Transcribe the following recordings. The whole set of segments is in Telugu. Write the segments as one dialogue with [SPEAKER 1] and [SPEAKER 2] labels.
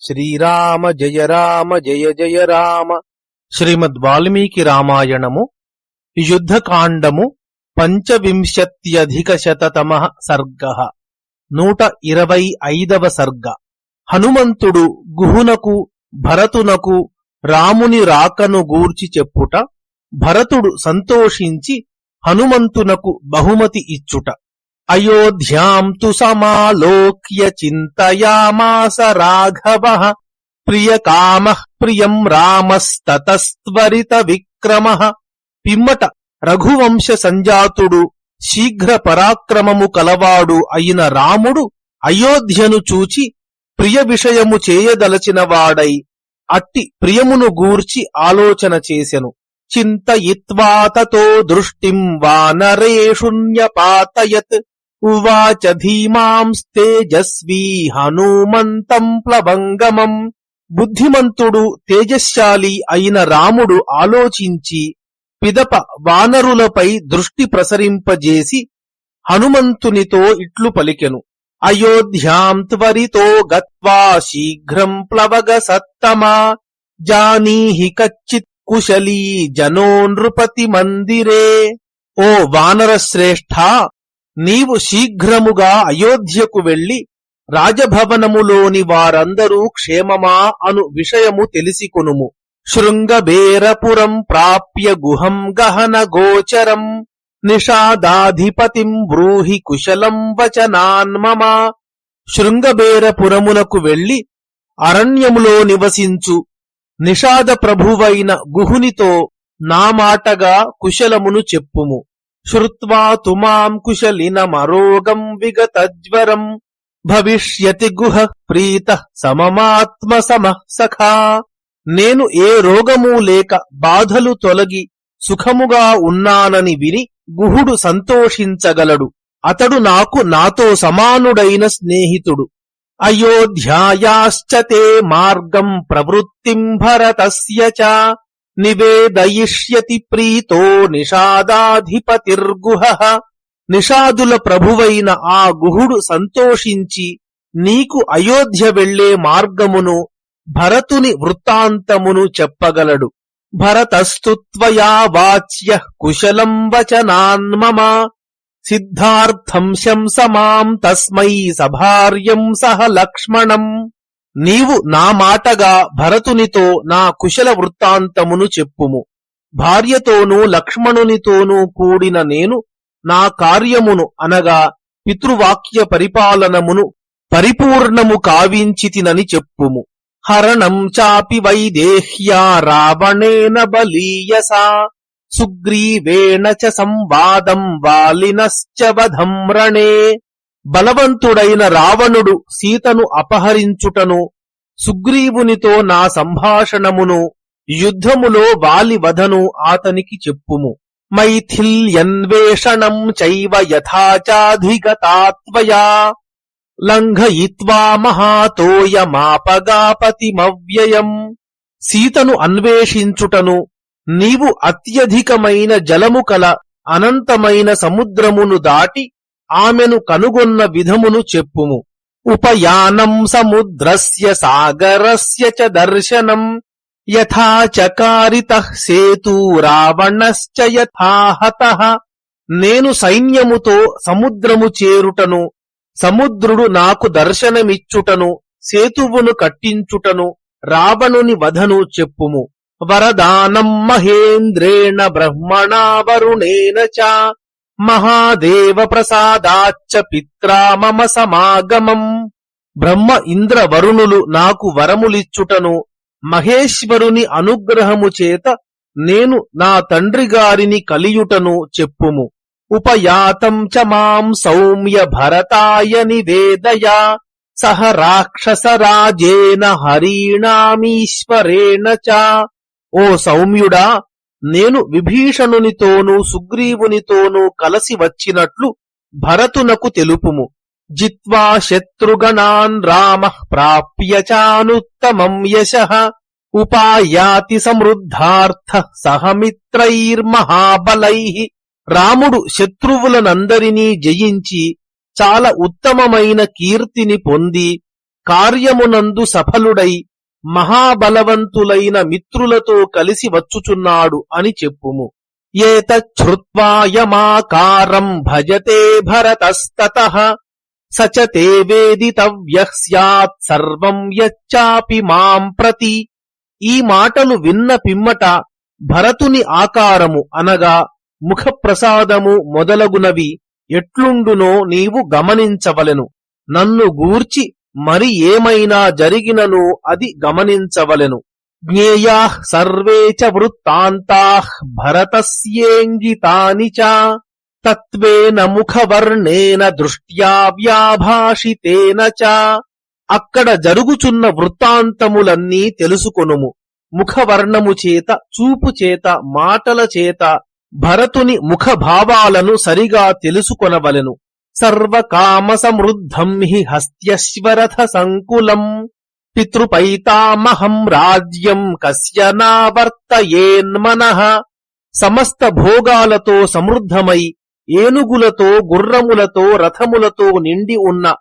[SPEAKER 1] శ్రీరామ జయ రామ జయ జయ రామ. శ్రీమద్ వాల్మీకి రామాయణము యుద్ధకాండము పంచవింశత్యధిక శతతమ సర్గ. నూట ఇరవై ఐదవ సర్గ. హనుమంతుడు గుహునకు భరతునకు రాముని రాకను గూర్చి చెప్పుట భరతుడు సంతోషించి హనుమంతునకు బహుమతి ఇచ్చుట. అయోధ్యాం తు సమాలోక్య చింతయామాస రాఘవ ప్రియకామ ప్రియం రామస్తతస్త్వరిత విక్రమ పిమ్మట రఘువంశ సంజాతుడు శీఘ్ర పరాక్రమము కలవాడు అయిన రాముడు అయోధ్యను చూచి ప్రియ విషయము చేయదలచినవాడై అట్టి ప్రియమును గూర్చి ఆలోచన చేసెను. చింతయిత్వాతతో దృష్టిం వానరేషుణ్యపాతయత్ ఉవాచ ధీమాంస్తేజస్వీ హనుమంతం ప్లవంగమం. బుద్ధిమంతుడు తేజశాలి అయిన రాముడు ఆలోచించి పిదప వానరులపై దృష్టి ప్రసరింపజేసి హనుమంతునితో ఇట్లు పలికెను. అయోధ్యాం త్వరితో గత్వా శీఘ్రం ప్లవగ సత్తమా. జానీహి కచ్చిత్ కుశలీ జనో నృపతి మందిరే. ఓ వానరశ్రేష్ఠా! నీవు శీఘ్రముగా అయోధ్యకు వెళ్ళి రాజభవనములోని వారందరూ క్షేమమా అను విషయము తెలిసికొనుము. శృంగబేరపురం ప్రాప్య గుహం గహన గోచరం నిషాదాధిపతిం బ్రూహి కుశలం వచనాన్మమ శృంగబేరపురమునకు వెళ్ళి అరణ్యములో నివసించు. నిషాద ప్రభువైన గుహునితో నా మాటగా కుశలమును చెప్పుము. శ్రుత్వా తుమాం కుశలినమరోగం విగతజ్వరం భవిష్యతి గుహ ప్రీత సమమాత్మ సమ సఖా నేను ఏ రోగము లేక బాధలు తొలగి సుఖముగా ఉన్నానని విని గుహుడు సంతోషించగలడు. అతడు నాకు నాతో సమానుడైన స్నేహితుడు. అయోధ్యాయాశ్చతే మార్గం ప్రవృత్తిం భరతస్య చ। నివేదయిష్యతి ప్రీతో నిషాదాధిపతిర్గుహ. నిషాదుల ప్రభువైన ఆ గుహుడు సంతోషించి నీకు అయోధ్య వెళ్ళే మార్గమును భరతుని వృత్తాంతమును చెప్పగలడు. భరతస్తుత్వయా వాచ్య కుశలం వచనాన్మమ సిద్ధార్థం శంసమాం తస్మై సభార్యం సహ లక్ష్మణం. నీవు నా మాటగా భరతునితో నా కుశల వృత్తాంతమును చెప్పుము. భార్యతోనూ లక్ష్మణునితోనూ కూడిన నేను నా కార్యమును అనగా పితృవాక్య పరిపాలనమును పరిపూర్ణము కావించితినని చెప్పుము. హరణం చాపి వైదేహ్యా రావణేన బలీయసా సుగ్రీవేణ చ సంవాదం వాలినశ్చ వధం రణే బలవంతుడైన రావణుడు సీతను అపహరించుటను సుగ్రీవునితో నా సంభాషణమును యుద్ధములో వాలి వధను ఆతనికి చెప్పుము. మైథిల్యన్వేషణం చైవ యథాచాధిగతాత్వయా లంఘయిత్వా మహాతోయమాపగాపతిమవ్యయం సీతను అన్వేషించుటను నీవు అత్యధికమైన జలము కల అనంతమైన సముద్రమును దాటి ఆమెను కనుగొన్న విధమును చెప్పుము. ఉపయానం సముద్రస్య సాగరస్య చ దర్శనం. యథా చకారిత సేతు రావణశ్చ యథాహత నేను సైన్యముతో సముద్రము చేరుటను సముద్రుడు నాకు దర్శనమిచ్చుటను సేతువును కట్టించుటను రావణుని వధను చెప్పుము. వరదానం మహేంద్రేణ బ్రహ్మణా వరుణేన చ. మహాదేవ ప్రసాదాచ్చ పిత్రా మమ సమాగమం. బ్రహ్మ ఇంద్ర వరుణులు నాకు వరములిచ్చుటను మహేశ్వరుని అనుగ్రహము చేత నేను నా తండ్రి గారిని కలియుటను చెప్పుము. ఉపయాతం చ మాం సౌమ్య భరతాయ నివేదయ. సహ రాక్షసరాజేన హరీణామీశ్వరేణ చ. ఓ సౌమ్యుడా నేను విభీషణునితోనూ సుగ్రీవునితోనూ కలసి వచ్చినట్లు భరతునకు తెలుపుము. జిత్వా శత్రుగణాన్ రామ ప్రాప్య చానుత్తమం యశ ఉపాయాతి సమృద్ధార్థ సహమిత్రైర్మహాబలై రాముడు శత్రువులనందరినీ జయించి చాలా ఉత్తమమైన కీర్తిని పొంది కార్యమునందు సఫలుడై మహాబలవంతులైన మిత్రులతో కలిసి వచ్చుచున్నాడు అని చెప్పుము. ఏతచ్ఛ్రుత్వాయమాకారం భజతే భరతస్తత సచ తే వేదితవ్యః స్యాత్ సర్వం యచ్చాపి మాం ప్రతి. ఈ మాటలు విన్న పిమ్మట భరతుని ఆకారము అనగా ముఖప్రసాదము మొదలగునవి ఎట్లుండునో నీవు గమనించవలెను. నన్ను గూర్చి మరి ఏమైనా జరిగినను అది గమనించవలెను. జ్ఞేయా సర్వే చ వృత్తాంతా భరతస్యేంగితాని చ తత్వేన ముఖవర్ణేన దృష్ట్యా వ్యాభాషితేన చ అక్కడ జరుగుచున్న వృత్తాంతములన్నీ తెలుసుకొనుము. ముఖవర్ణము చేత చూపు చేత మాటల చేత భరతుని ముఖభావాలను సరిగా తెలుసుకొనవలెను. సర్వకామసమృద్ధం హి హస్త్యశ్వరథ సంకులం పితృపైతామహం రాజ్యం కస్య నావర్తయేన్మన సమస్త భోగాలతో సమృద్ధమై ఏనుగులతో గుర్రములతో రథములతో నిండి ఉన్న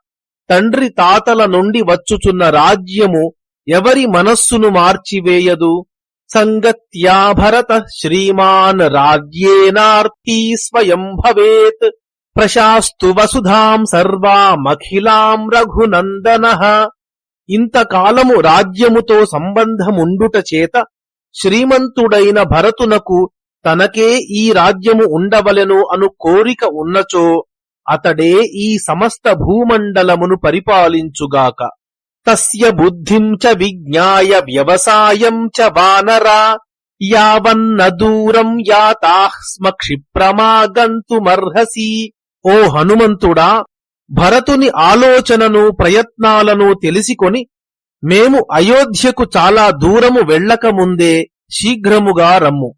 [SPEAKER 1] తండ్రి తాతల నుండి వచ్చుచున్న రాజ్యము ఎవరి మనస్సును మార్చివేయదు? సంగత్యా భరత శ్రీమాన్ రాజ్యేనార్తీ స్వయం భవేత్. ప్రశాస్తు వసుధాం సర్వామఖిలాం రఘునందన. ఇంతకాలము రాజ్యముతో సంబంధముండుట చేత శ్రీమంతుడైన భరతునకు తనకే ఈ రాజ్యము ఉండవలెను అను కోరిక ఉన్నచో అతడే ఈ సమస్త భూమండలమును పరిపాలించుగాక. తస్య బుద్ధిం చ విజ్ఞాయ వ్యవసాయం చ వానరా యావన్న దూరం యాతాహ్స్మ క్షిప్రమాగంతుమర్హసి ఓ హనుమంతుడా భరతుని ఆలోచనను ప్రయత్నాలను తెలిసికొని మేము అయోధ్యకు చాలా దూరము వెళ్ళకముందే శీఘ్రముగా రమ్ము.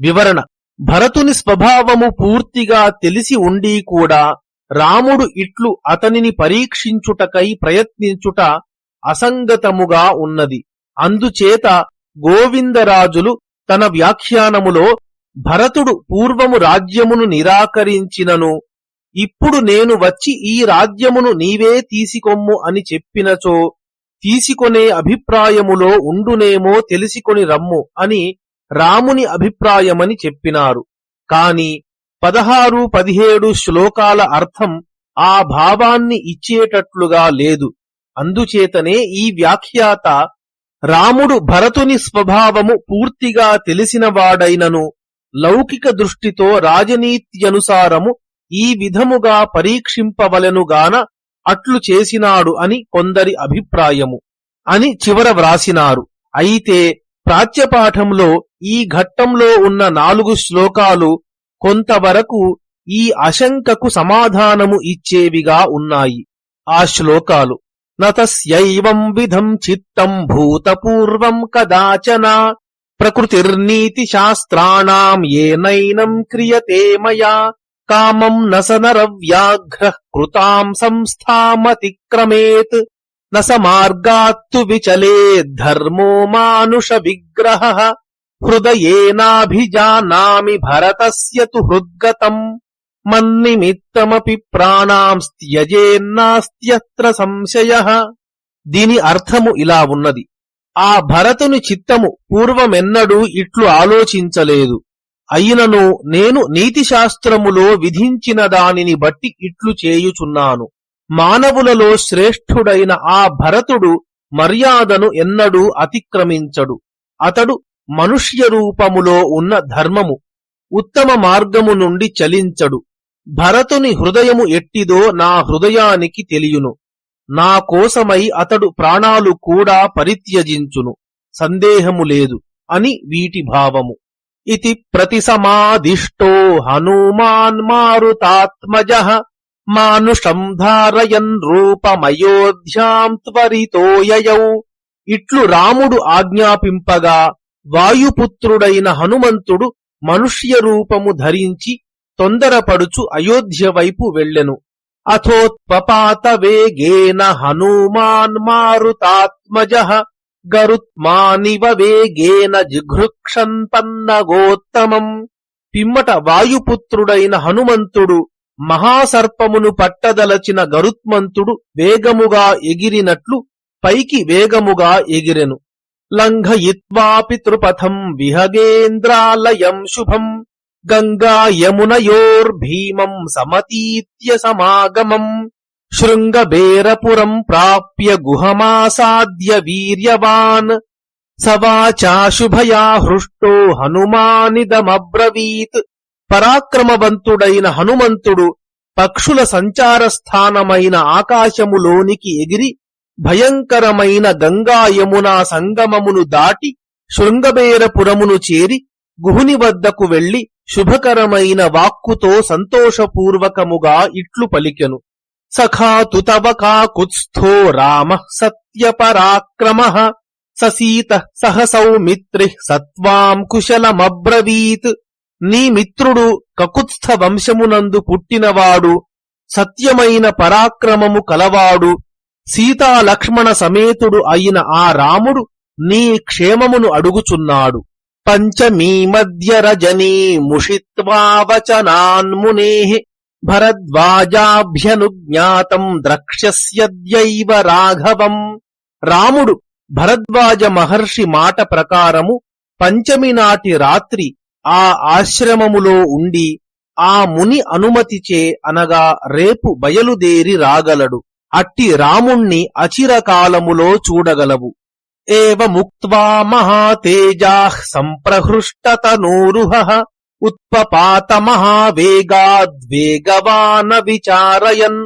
[SPEAKER 1] వివరణ. భరతుని స్వభావము పూర్తిగా తెలిసి ఉండి కూడా రాముడు ఇట్లు అతనిని పరీక్షించుటకై ప్రయత్నించుట అసంగతముగా ఉన్నది. అందుచేత గోవిందరాజులు తన వ్యాఖ్యానములో భరతుడు పూర్వము రాజ్యమును నిరాకరించినను ఇప్పుడు నేను వచ్చి ఈ రాజ్యమును నీవే తీసికొమ్ము అని చెప్పినచో తీసుకొనే అభిప్రాయములో ఉండునేమో తెలిసికొని రమ్ము అని రాముని అభిప్రాయమని చెప్పినారు. కాని పదహారు పదిహేడు శ్లోకాల అర్థం ఆ భావాన్ని ఇచ్చేటట్లుగా లేదు. అందుచేతనే ఈ వ్యాఖ్యాత రాముడు భరతుని స్వభావము పూర్తిగా తెలిసినవాడైనను లౌకిక దృష్టితో రాజనీత్యనుసారము ఈ విధముగా పరీక్షింపవలెనుగాన అట్లు చేసినాడు అని కొందరి అభిప్రాయము. అని చివర వ్రాసినారు. అయితే ప్రాచ్యపాఠంలో ఈ ఘట్టంలో ఉన్న నాలుగు శ్లోకాలు కొంతవరకు ఈ అశంకకు సమాధానము ఇచ్చేవిగా ఉన్నాయి. ఆ శ్లోకాలు నతస్యైవం విధం చిత్తం భూతపూర్వం కదాచన ప్రకృతిర్నీతి శాస్త్రాణం ఏనైనం క్రియతే మయా కామం నసనర వ్యాఘ్ర కృతాం సంస్థామతిక్రమేత్ న సమార్గాత్తు విచలే ధర్మో మానుష విగ్రహ హృదయేనాభిజానామి భరతస్య తు హృద్గతం మన్నిమిత్తమపి ప్రాణాంస్త్యజేన్నాస్త్యత్ర సంశయ దీని అర్థము ఇలా ఉన్నది. ఆ భరతుని చిత్తము పూర్వమెన్నడూ ఇట్లు ఆలోచించలేదు. అయినను నేను నీతిశాస్త్రములో విధించిన దానిని బట్టి ఇట్లు చేయుచున్నాను. మానవులలో శ్రేష్ఠుడైన ఆ భరతుడు మర్యాదను ఎన్నడూ అతిక్రమించడు. అతడు మనుష్య రూపములో ఉన్న ధర్మము ఉత్తమ మార్గము నుండి చలించడు. భరతుని హృదయము ఎట్టిదో నా హృదయానికి తెలియును. నా కోసమై అతడు ప్రాణాలు కూడా పరిత్యజించును. సందేహము లేదు అని వీటి భావము. ఇది ప్రతిసమాదిష్టో హనుమాన్ మారుతాత్మజ మానుషం ధారయన్ రూపమయోధ్యాం త్వరితోయయౌ ఇట్లు రాముడు ఆజ్ఞాపింపగా వాయుపుత్రుడైన హనుమంతుడు మనుష్య రూపము ధరించి తొందరపడుచు అయోధ్య వైపు వెళ్ళెను అథోత్పపాత వేగేన హనుమాన్ మారుతాత్మజ గరుత్మానివ వేగేన జిఘృక్షంపన్న గోత్తమం పిమ్మట వాయుపుత్రుడైన హనుమంతుడు మహాసర్పమును పట్టదలచిన గరుత్మంతుడు వేగముగా ఎగిరినట్లు పైకి వేగముగా ఎగిరెను. లంఘయిత్వాపితృపథం విహగేంద్రాలయం శుభం. గంగా యమునయోర్భీమం సమతీత్య సమాగమం. శృంగబేరపురం ప్రాప్య గుహమాసాద్య వీర్యవాన్ సవాచాశుభయా హృష్టో హనుమానిదమబ్రవీత్. పరాక్రమవంతుడైన హనుమంతుడు పక్షుల సంచార స్థానమైన ఆకాశములోనికి ఎగిరి భయంకరమైన గంగా యమునా సంగమమును దాటి శృంగబేరపురమును చేరి గుహుని వద్దకు వెళ్ళి శుభకరమైన వాక్కుతో సంతోషపూర్వకముగా ఇట్లు పలికెను. సఖాతు తవ కాకుత్స్థో రామ సత్యపరాక్రమ ససీత సహ సౌమిత్రి సత్వాం కుశలమబ్రవీత్. నీ మిత్రుడు కకుత్స్థ వంశమునందు పుట్టినవాడు సత్యమైన పరాక్రమము కలవాడు సీతాలక్ష్మణ సమేతుడు అయిన ఆ రాముడు నీ క్షేమమును అడుగుచున్నాడు. పంచమీ మధ్య రజనీ ముషిత్వావచనాన్మునే భరద్వాజాభ్యనుజ్ఞాతం ద్రక్ష్యస్యద్యైవ రాఘవం రాముడు భరద్వాజ మహర్షి మాట ప్రకారము పంచమి నాటి రాత్రి ఆ ఆశ్రమములో ఉండి ఆ ముని అనుమతిచే అనగా రేపు బయలుదేరి రాగలడు అట్టి రాముణ్ణి అచిరకాలములో చూడగలవు ఏముక్త్వా మహాతేజా సంప్రహృష్టతనూరుహ ఉత్పపాత మహావేగాద్వేగవాన విచారయన్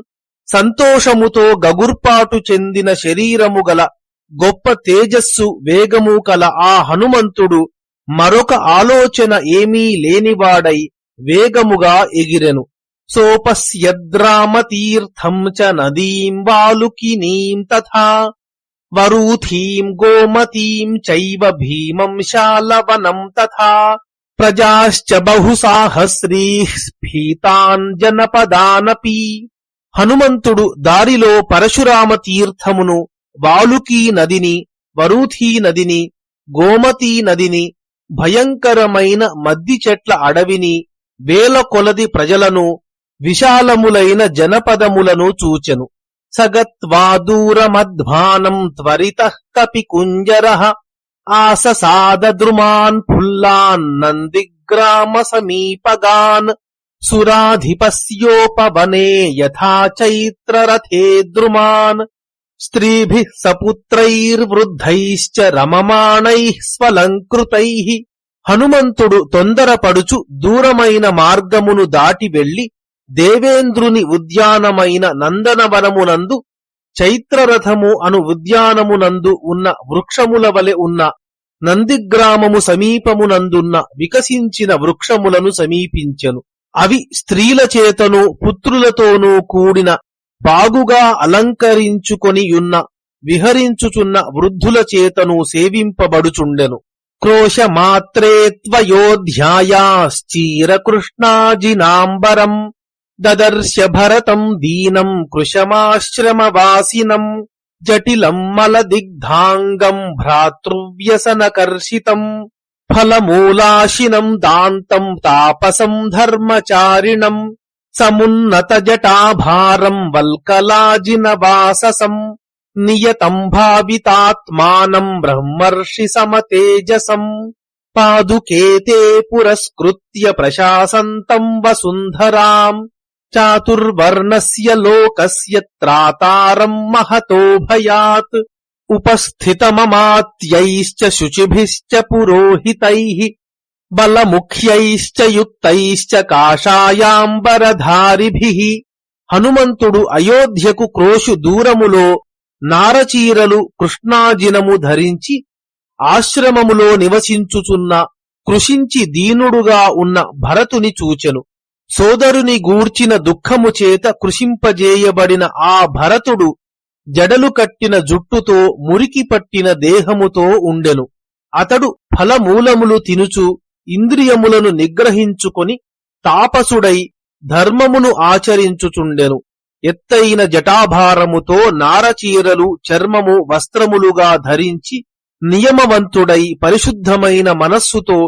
[SPEAKER 1] సంతోషముతో గగుర్పాటు చెందిన శరీరము గల గొప్ప తేజస్సు వేగము కల ఆ హనుమంతుడు మరొక ఆలోచన ఏమీ లేనివాడై వేగముగా ఎగిరెను. సోపస్యద్రామతీర్థం చ నదీం వాలుకినీం తథా వరూథీం గోమతీం చైవ భీమం శాలవనం తథా ప్రజాశ్చ బహుసాహస్రీః స్ఫీతాన్ జనపదానపి. హనుమంతుడు దారిలో పరశురామ తీర్థమును వాలుకీ నదిని వరూథీ నదిని గోమతీ నదిని భయంకరమైన మద్ది చెట్ల అడవిని వేల కొలది ప్రజలను విశాలములైన జనపదములను చూచెను. సగత్వా దూరమధ్వానం త్వరిత కపి కుంజర ఆససాదద్రుమాన్ ఫుల్లాన్ నందిగ్రామ సమీపగాన్ సురాధిపస్యోపవనే యథా చైత్రరథే ద్రుమాన్ స్త్రీభిः సపుత్రైర్వృద్ధైశ్చ రమమాణైః స్వలంకృతైః హనుమంతుడు తొందరపడుచు దూరమైన మార్గమును దాటి వెళ్ళి దేవేంద్రుని ఉద్యానమైన నందనవనమునందు చైత్రరథము అను ఉద్యానమునందు ఉన్న వృక్షముల వలె ఉన్న నందిగ్రామము సమీపమునందున్న వికసించిన వృక్షములను సమీపించెను. అవి స్త్రీల చేతను పుత్రులతోనూ కూడిన బాగుగా అలంకరించుకొనియున్న విహరించుచున్న వృద్ధుల చేతను సేవింపబడుచుండెను. క్రోశమాత్రేత్వయోధ్యాయాశ్చీరకృష్ణాజినాంబరం. దదర్శ భరతం దీనం కృశమాశ్రమవాసినం జటిలం మలదిగ్ధాంగం భ్రాతృవ్యసనకర్షితం ఫలమూలాశినం దాంతం తాపసం ధర్మచారిణం సమున్నత జటాభారం వల్కలాజినవాససం నియతం భావితాత్మానం బ్రహ్మర్షి సమతేజసం పాదుకేతే పురస్కృత్య ప్రశాసంతం వసుంధరాం చాతుర్వర్ణస్య లోకస్య త్రాతారం మహతో భయాత్. ఉపస్థితమమాత్యైశ్చ శుచిభిశ్చ పురోహితై. బలముఖ్యైశ్చ యుక్తైశ్చ కాషాయాంబరధారిభిః. హనుమంతుడు అయోధ్యకు క్రోషు దూరములో నారచీరలు కృష్ణాజినము ధరించి ఆశ్రమములో నివసించుచున్న కృషించి దీనుడుగా ఉన్న భరతుని చూచెను. సోదరుని గూర్చిన దుఃఖము చేత కృషింపజేయబడిన ఆ భరతుడు జడలు కట్టిన జుట్టుతో మురికి పట్టిన దేహముతో ఉండెను. అతడు ఫలమూలములు తినుచు ఇంద్రియములను నిగ్రహించుకొని తాపసుడై ధర్మమును ఆచరించుచుండెను. ఎత్తైన జటాభారముతో నారచీరలు చర్మము వస్త్రములుగా ధరించి నియమవంతుడై పరిశుద్ధమైన మనస్సుతో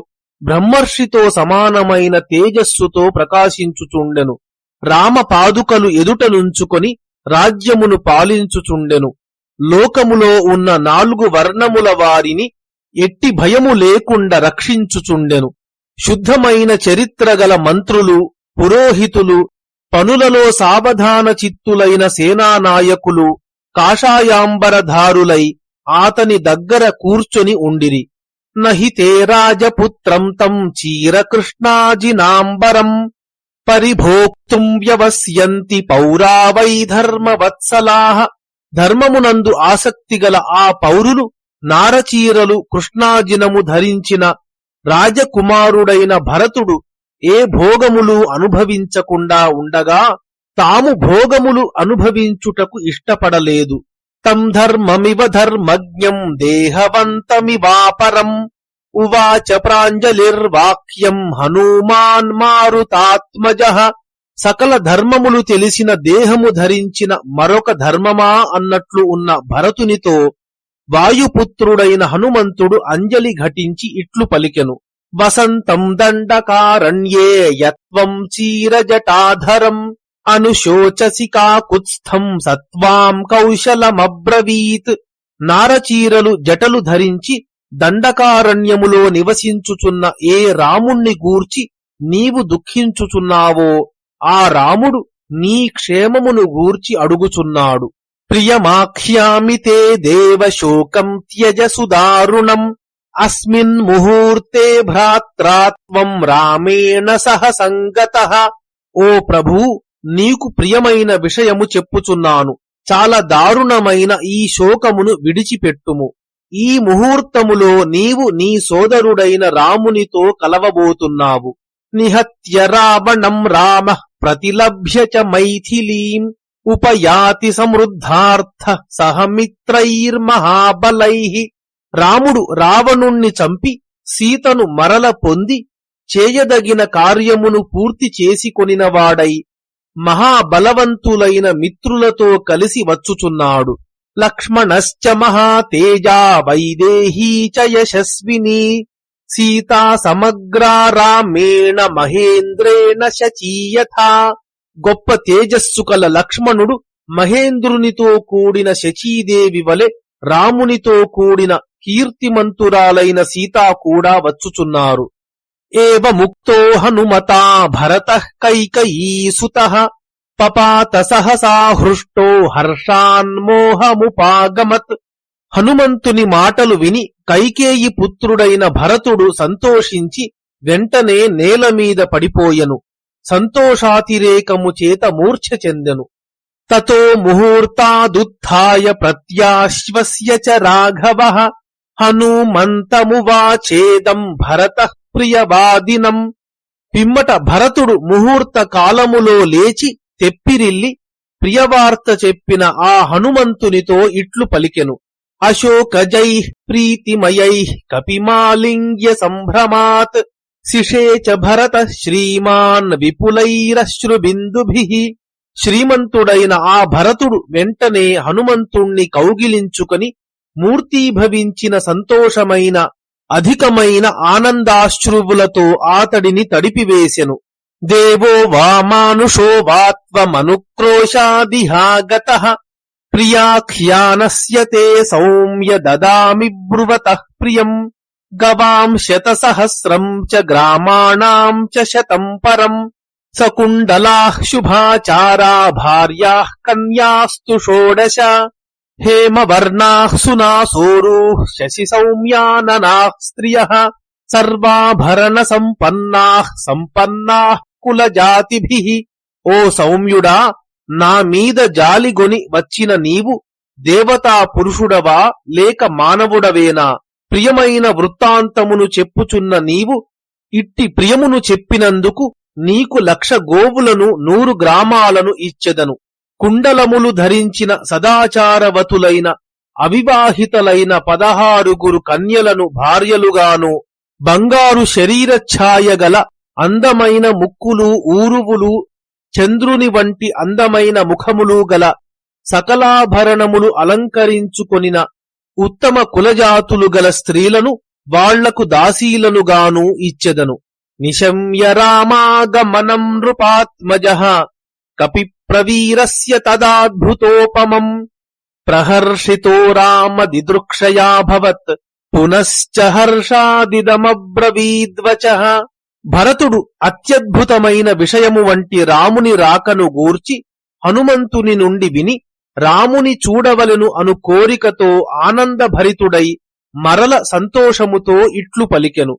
[SPEAKER 1] బ్రహ్మర్షితో సమానమైన తేజస్సుతో ప్రకాశించుచుండెను. రామ పాదుకలు ఎదుట నుంచుకొని రాజ్యమును పాలించుచుండెను. లోకములో ఉన్న నాలుగు వర్ణముల వారిని ఎట్టి భయము లేకుండా రక్షించుచుండెను. శుద్ధమైన చరిత్రగల మంత్రులు పురోహితులు పనులలో సావధాన చిత్తులైన సేనానాయకులు కాషాయాంబరధారులై ఆతని దగ్గర కూర్చొని ఉండిరి. నహితే రాజపుత్రం తం చీరకృష్ణాజినాంబరం పరిభోక్తుం వ్యవస్యంతి పౌరావై ధర్మవత్సలాహ ధర్మమునందు ఆసక్తిగల ఆ పౌరులు నారచీరలు కృష్ణాజినము ధరించిన రాజకుమారుడైన భరతుడు ఏ భోగములు అనుభవించకుండా ఉండగా తాము భోగములు అనుభవించుటకు ఇష్టపడలేదు. తం ధర్మమివ ధర్మజ్ఞం దేహవంతమివాపరం ఉవాచ ప్రాంజలిర్వాక్యం హనుమాన్ మారుతాత్మజ సకల ధర్మములు తెలిసిన దేహము ధరించిన మరొక ధర్మమా అన్నట్లు ఉన్న భరతునితో వాయుపుత్రుడైన హనుమంతుడు అంజలి ఘటించి ఇట్లు పలికెను. వసంతం దండకారణ్యే యత్వం చీరజటాధరం అనుశోచసి కాకుత్స్థం సత్వాం కౌశలమబ్రవీత్. నారచీరలు జటలు ధరించి దండకారణ్యములో నివసించుచున్న ఏ రాముణ్ణి గూర్చి నీవు దుఃఖించుచున్నావో ఆ రాముడు నీ క్షేమమును గూర్చి అడుగుచున్నాడు. ప్రియమాఖ్యామి తే దేవశోకం త్యజ సుదారుణం అస్మిన్ ముహూర్తే భ్రాత్రాత్వం రామేణ సహ సంగత. ఓ ప్రభూ నీకు ప్రియమైన విషయము చెప్పుచున్నాను. చాలా దారుణమైన ఈ శోకమును విడిచిపెట్టుము. ఈ ముహూర్తములో నీవు నీ సోదరుడైన రామునితో కలవబోతున్నావు. నిహత్య రావణం రామ ప్రతిలభ్య చ మైథిలీం ఉపయాతి సమృద్ధార్థ సహమిత్రైర్మహాబలై రాముడు రావణుణ్ణి చంపి సీతను మరల పొంది చేయదగిన కార్యమును పూర్తి చేసికొనినవాడై మహాబలవంతులైన మిత్రులతో కలిసి వచ్చుచున్నాడు. లక్ష్మణశ్చ మహాతేజా వైదేహీ చ యశస్విని. సీతా సమగ్రా రామేణ మహేంద్రేణ శచీయథా. గొప్ప తేజస్సు కల లక్ష్మణుడు మహేంద్రునితో కూడిన శచీదేవి వలె రామునితో కూడిన కీర్తిమంతురాలైన సీత కూడా వచ్చుచున్నారు. ఏవ ముక్తో హనుమతా భరత కైకయీసుత పపాత సహసా హృష్టో హర్షాన్మోహముపాగమత్ హనుమంతుని మాటలు విని కైకేయి పుత్రుడైన భరతుడు సంతోషించి వెంటనే నేలమీద పడిపోయెను. సంతోషాతిరేకము చేత మూర్ఛ చెందెను. తతో ముహూర్తాదుత్య ప్రత్యాశ్వస్య చ రాఘవ. హనుమంతమువాచేదం భరత ప్రియవాదినం. పిమ్మట భరతుడు ముహూర్త కాలములో లేచి తెప్పిరిల్లి ప్రియవార్త చెప్పిన ఆ హనుమంతునితో ఇట్లు పలికెను. అశోకజై ప్రీతిమయై కపిమాలింగ్య సంభ్రమాత్ శిషేచ భరత శ్రీమాన్ విపులైరశ్రుబిందుభి. శ్రీమంతుడైన ఆ భరతుడు వెంటనే హనుమంతుణ్ణి కౌగిలించుకుని మూర్తీభవించిన సంతోషమైన అధికమైన ఆనందాశ్రువులతో ఆతడిని తడిపివేశెను దేవో వామానుషో వాత్వమనుక్రోశాదిహాగత. ప్రియాఖ్యానస్యతే సౌమ్య దదామి బ్రువత ప్రియం. గవాం శతసహస్రం చ గ్రామాణం చ శతం పరం. సకుండలా శుభాచారా భార్యా కన్యాస్తు షోడశ. హేమవర్ణాః సునాసోరూః శశి సౌమ్యాననాః స్త్రియ సర్వాభరణ సంపన్నా సంపన్నాః కులజాతిభిః ఓ సౌమ్యుడా నా మీద జాలిగొని వచ్చిన నీవు దేవతా పురుషుడవా లేక మానవుడవేనా? ప్రియమైన వృత్తాంతమును చెప్పుచున్న నీవు ఇట్టి ప్రియమును చెప్పినందుకు నీకు లక్ష గోవులను నూరు గ్రామాలను ఇచ్చెదను. కుండలములు ధరించిన సదాచారవతులైన అవివాహితలైన పదహారుగురు కన్యలను భార్యలుగాను బంగారు శరీర ఛాయ గల అందమైన ముక్కులు ఊరువులు చంద్రుని వంటి అందమైన ముఖములు గల సకలాభరణములు అలంకరించుకొనిన ఉత్తమ కులజాతులు గల స్త్రీలను వాళ్ళకు దాసీలనుగాను ఇచ్చెదను. నిశమ్య రామాగమనం నృపాత్మజ కపి ప్రవీరస్య తదాద్భుతోపమం. ప్రహర్షితో రామదిదృక్షయాభవత్ పునశ్చ హర్షాదిదమబ్రవీద్వచ. భరతుడు అత్యద్భుతమైన విషయము వంటి రాముని రాకను గూర్చి హనుమంతుని నుండి విని రాముని చూడవలెను అను కోరికతో ఆనందభరితుడై మరల సంతోషముతో ఇట్లు పలికెను.